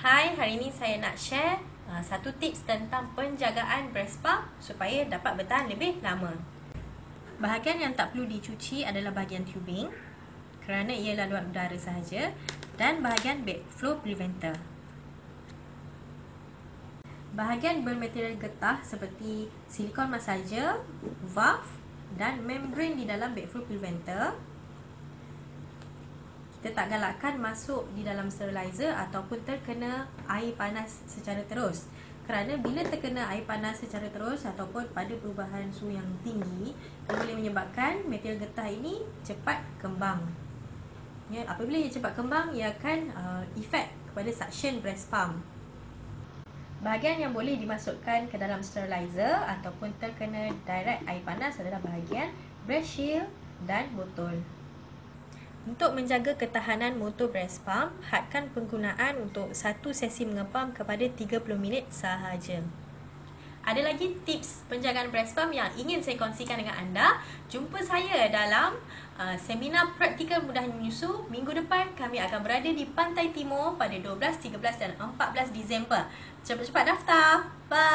Hai, hari ini saya nak share uh, satu tips tentang penjagaan breast pump supaya dapat bertahan lebih lama. Bahagian yang tak perlu dicuci adalah bahagian tubing kerana ia laluan udara sahaja dan bahagian backflow preventer. Bahagian bermaterial getah seperti silikon massager, valve dan membrane di dalam backflow preventer kita tak galakkan masuk di dalam sterilizer ataupun terkena air panas secara terus. Kerana bila terkena air panas secara terus ataupun pada perubahan suhu yang tinggi, ia boleh menyebabkan material getah ini cepat kembang. Ya, apabila ia cepat kembang, ia akan uh, efek kepada suction breast pump. Bahagian yang boleh dimasukkan ke dalam sterilizer ataupun terkena direct air panas adalah bahagian breast shield dan botol. Untuk menjaga ketahanan motor breast pump, hadkan penggunaan untuk satu sesi mengepam kepada 30 minit sahaja. Ada lagi tips penjagaan breast pump yang ingin saya kongsikan dengan anda? Jumpa saya dalam uh, seminar praktikal mudah menyusu. Minggu depan kami akan berada di Pantai Timur pada 12, 13 dan 14 Disember. Cepat-cepat daftar. Bye.